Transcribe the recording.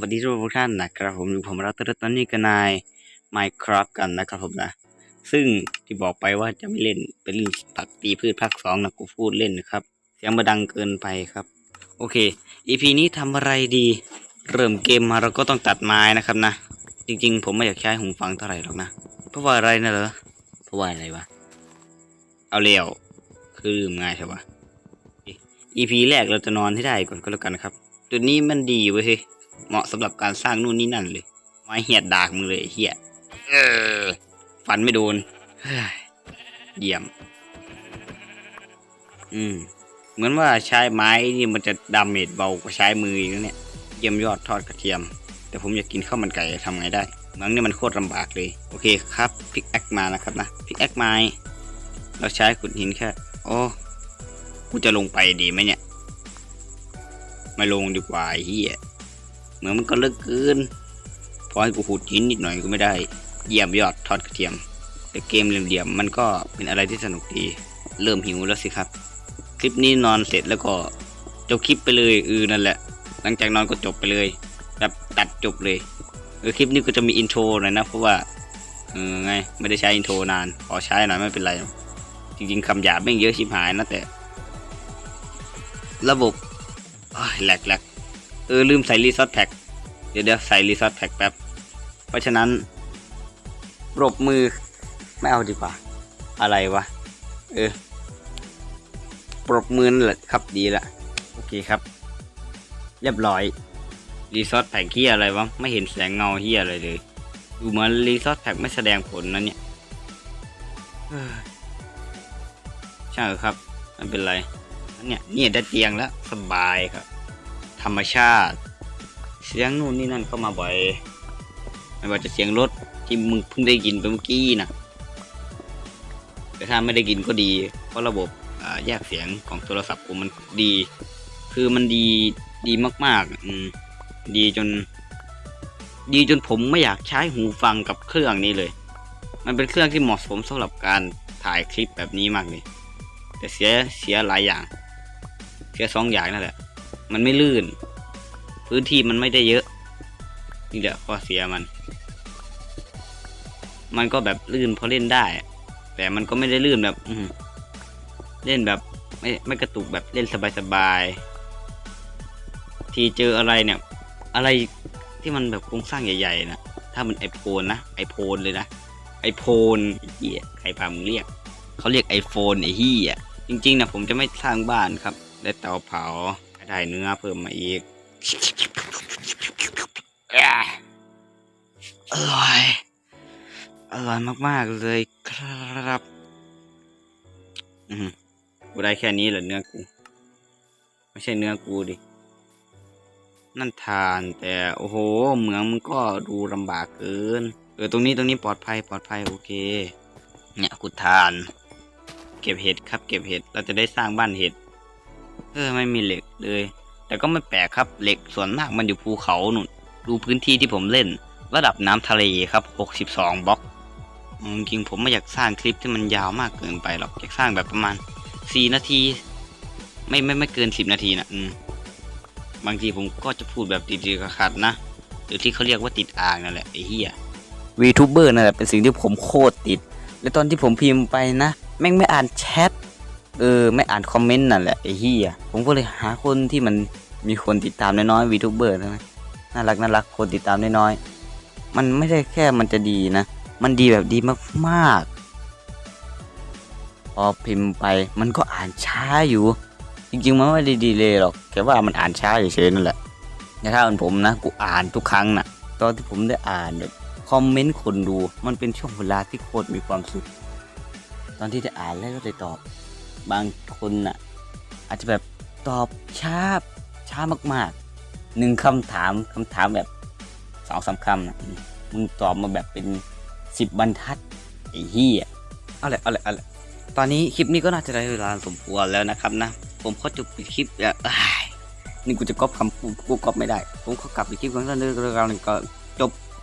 วัสดีทุกท่านนะครับผมอยู่ผมรัตตอนนี้กับนาย Minecraft กันนะครับผมนะ ซึ่งที่บอกไปว่าจะไม่เล่นเป็นเล่นผักตีพืชภาคสองนะกูพูดเล่นนะครับ เสียงมาดังเกินไปครับ โอเค EP นี้ทำอะไรดี เริ่มเกมมาเราก็ต้องตัดไม้นะครับนะ จริงๆ ผมไม่อยากใช้หูฟังเท่าไหร่หรอกนะ เพราะว่าอะไรนะเหรอเพราะว่าอะไรวะ เอาเร็วคือลืมง่ายใช่ปะ EP แรกเราจะนอนให้ได้ก่อนก็แล้วกันนะครับ จุดนี้มันดีเว้ยเฮ้ยเหมาะสำหรับการสร้างนู่นนี่นั่นเลยไม้เหียดดากมึงเลยไอ้เฮียเออฟันไม่โดนเฮ้ยเยี่ยม อืม เหมือนว่าใช้ไม้นี่มันจะดาเมจเบากว่าใช้มืออีกนะเนี่ยเยี่ยมยอดทอดกระเทียม แต่ผมอยากกินข้าวมันไก่ทำไงได้เมืองนี่มันโคตรลำบากเลย โอเคครับพิกแอคมานะครับนะพิกแอคไม้เราใช้ขุดหินแค่โอ้ กูจะลงไปดีไหมเนี่ย ไม่ลงดีกว่าเฮียเหมือนมันก็เลิกเกินพอให้กูขุดหินนิดหน่อยก็ไม่ได้ เยี่ยมยอดทอดกระเทียม แต่เกมเหลี่ยมๆมันก็เป็นอะไรที่สนุกดี เริ่มหิวแล้วสิครับ คลิปนี้นอนเสร็จแล้วก็จบคลิปไปเลยเออนั่นแหละ หลังจากนอนก็จบไปเลยแบบตัดจบเลยเออคลิปนี้ก็จะมีอินโทรหน่อยนะเพราะว่าเออไงไม่ได้ใช้อินโทรนานขอใช้หน่อยไม่เป็นไร จริงๆคำหยาบไม่เยอะชิบหายนะแต่ ระบบอ้แหลกแหลกเออลืมใส่รีซอสแท็กเดี๋ยวเดี๋ยวใส่รีซอสแท็กแป๊บ เพราะฉะนั้นปรบมือไม่เอาดีกว่า อะไรวะ เออปรบมือนั่นแหละครับดีละ โอเคครับ เรียบร้อย รีซอสแท็กเฮียอะไรวะ ไม่เห็นแสงเงาเฮียอะไรเลยดูเหมือนรีซอสแท็กไม่แสดงผลนะเนี่ยเฮ้ยช่ครับไม่เป็นไร เนี่ยเนี่ยได้เตียงแล้วสบายครับ ธรรมชาติ เสียงนู่นนี่นั่นเข้ามาบ่อยไม่ว่าจะเสียงรถที่มึงเพิ่งได้ยินไปเมื่อกี้นะแต่ถ้าไม่ได้ยินก็ดี เพราะระบบแยกเสียงของโทรศัพท์กูมันดี คือมันดีดีมากๆอืมดีจน ดีจนผมไม่อยากใช้หูฟังกับเครื่องนี้เลย มันเป็นเครื่องที่เหมาะสมสำหรับการถ่ายคลิปแบบนี้มากเลย แต่เสียเสียหลายอย่าง เสียสองอย่างนั่นแหละ มันไม่ลื่น พื้นที่มันไม่ได้เยอะ นี่แหละข้อเสียมัน มันก็แบบลื่นพอเล่นได้ แต่มันก็ไม่ได้ลื่นแบบ อืเล่นแบบไม่ไม่กระตุกแบบเล่นสบายๆ ทีเจออะไรเนี่ย อะไรที่มันแบบโครงสร้างใหญ่ๆนะถ้ามันไอโฟนนะไอโฟนเลยนะไอโฟนไอเหี้ยใครพามึงเรียกเขาเรียก iPhone ไอเหี้ยจริงๆนะผมจะไม่สร้างบ้านครับ ได้เตาเผาได้เนื้อเพิ่มมาอีกอร่อย อร่อยมาก ๆ เลยครับ อือกูได้แค่นี้เหรอเนื้อกู ไม่ใช่เนื้อกูดิ นั่นทานแต่โอ้โห เหมืองมันก็ดูลำบากเกิน เออตรงนี้ตรงนี้ปลอดภัยปลอดภัยโอเค เนี่ยกูทาน เก็บเห็ดครับ เก็บเห็ด เราจะได้สร้างบ้านเห็ด เออไม่มีเหล็กเลย แต่ก็ไม่แปลกครับเหล็กส่วนมากมันอยู่ภูเขาหนุนดูพื้นที่ที่ผมเล่น ระดับน้ำทะเลครับ 62บล็อกจริงๆผมไม่อยากสร้างคลิปที่มันยาวมากเกินไปหรอกอยากสร้างแบบประมาณ 4 นาที ไม่ไม่ไม่เกิน 10 นาทีนะอืมบางทีผมก็จะพูดแบบติดๆขัดๆนะหรือที่เขาเรียกว่าติดอ่างนั่นแหละไอ้เหี้ยวีทูเบอร์นั่นแหละเป็นสิ่งที่ผมโคตรติด แล้วตอนที่ผมพิมพ์ไปนะ แม่งไม่อ่านแชท เออไม่อ่านคอมเมนต์นั่นแหละไอ้เหี้ยผมก็เลยหาคนที่มันมีคนติดตามน้อยๆวีทูเบอร์นะน่ารักน่ารักคนติดตามน้อยๆมันไม่ได้แค่มันจะดีนะ มันดีแบบดีมากๆพอพิมพ์ไปมันก็อ่านช้าอยู่ จริงๆมันไม่ได้ดีเลยหรอกแค่ว่ามันอ่านช้าเฉยๆนั่นแหละแต่ถ้าเป็นผมนะกูอ่านทุกครั้งนะตอนที่ผมได้อ่านแบบคอมเมนต์คนดู มันเป็นช่วงเวลาที่โคตรมีความสุขตอนที่ได้อ่านแล้วก็ได้ตอบ บางคนน่ะ อาจจะแบบตอบช้าช้ามากๆหนึ่งคำถามคำถามแบบสองสามคำนะมึงตอบมาแบบเป็นสิบบรรทัดไอ้เหี้ยเอาละเอาละเอาละตอนนี้คลิปนี้ก็น่าจะได้เวลาสมควรแล้วนะครับนะ ผมขอจบปิดคลิปแล้วอ้ายนี่กูจะก๊อปคำพูกูก๊อปไม่ได้ ผมขอกลับไปคลิปของท่านเรื่องก็จบ